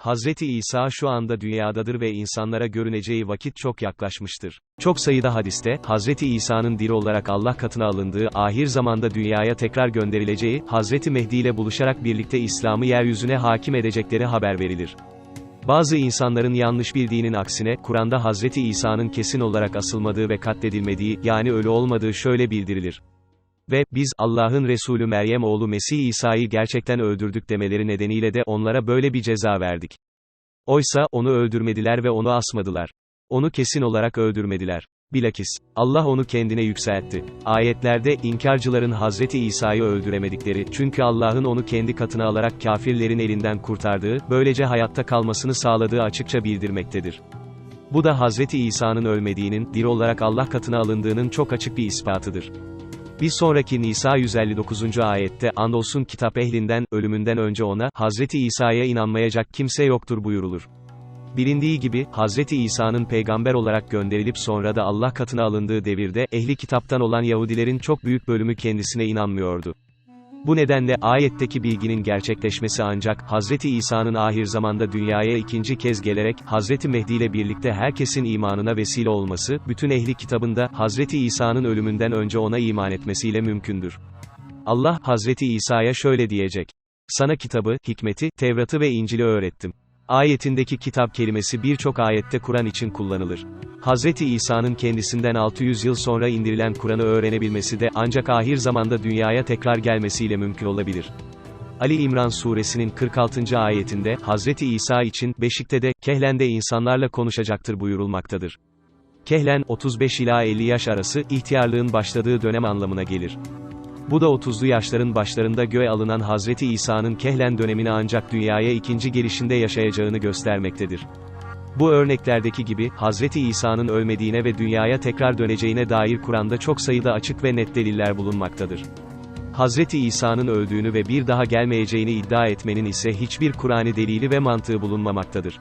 Hazreti İsa şu anda dünyadadır ve insanlara görüneceği vakit çok yaklaşmıştır. Çok sayıda hadiste, Hazreti İsa'nın diri olarak Allah katına alındığı, ahir zamanda dünyaya tekrar gönderileceği, Hazreti Mehdi ile buluşarak birlikte İslam'ı yeryüzüne hakim edecekleri haber verilir. Bazı insanların yanlış bildiğinin aksine, Kur'an'da Hazreti İsa'nın kesin olarak asılmadığı ve katledilmediği, yani ölü olmadığı şöyle bildirilir. Ve, biz, Allah'ın Resulü Meryem oğlu Mesih İsa'yı gerçekten öldürdük demeleri nedeniyle de onlara böyle bir ceza verdik. Oysa, onu öldürmediler ve onu asmadılar. Onu kesin olarak öldürmediler. Bilakis, Allah onu kendine yükseltti. Ayetlerde, inkarcıların Hazreti İsa'yı öldüremedikleri, çünkü Allah'ın onu kendi katına alarak kafirlerin elinden kurtardığı, böylece hayatta kalmasını sağladığı açıkça bildirmektedir. Bu da Hazreti İsa'nın ölmediğinin, diri olarak Allah katına alındığının çok açık bir ispatıdır. Bir sonraki Nisa 159. ayette, andolsun kitap ehlinden, ölümünden önce ona, Hazreti İsa'ya inanmayacak kimse yoktur buyurulur. Bilindiği gibi, Hazreti İsa'nın peygamber olarak gönderilip sonra da Allah katına alındığı devirde, ehli kitaptan olan Yahudilerin çok büyük bölümü kendisine inanmıyordu. Bu nedenle, ayetteki bilginin gerçekleşmesi ancak, Hazreti İsa'nın ahir zamanda dünyaya ikinci kez gelerek, Hazreti Mehdi ile birlikte herkesin imanına vesile olması, bütün ehli kitabında, Hazreti İsa'nın ölümünden önce ona iman etmesiyle mümkündür. Allah, Hazreti İsa'ya şöyle diyecek. Sana kitabı, hikmeti, Tevrat'ı ve İncil'i öğrettim. Ayetindeki kitap kelimesi birçok ayette Kur'an için kullanılır. Hazreti İsa'nın kendisinden 600 yıl sonra indirilen Kur'an'ı öğrenebilmesi de ancak ahir zamanda dünyaya tekrar gelmesiyle mümkün olabilir. Ali İmran suresinin 46. ayetinde, Hazreti İsa için, Beşik'te de, Kehlen'de insanlarla konuşacaktır buyurulmaktadır. Kehlen, 35 ila 50 yaş arası, ihtiyarlığın başladığı dönem anlamına gelir. Bu da 30'lu yaşların başlarında göğe alınan Hazreti İsa'nın Kehlen dönemini ancak dünyaya ikinci gelişinde yaşayacağını göstermektedir. Bu örneklerdeki gibi, Hazreti İsa'nın ölmediğine ve dünyaya tekrar döneceğine dair Kur'an'da çok sayıda açık ve net deliller bulunmaktadır. Hazreti İsa'nın öldüğünü ve bir daha gelmeyeceğini iddia etmenin ise hiçbir Kur'an'ı delili ve mantığı bulunmamaktadır.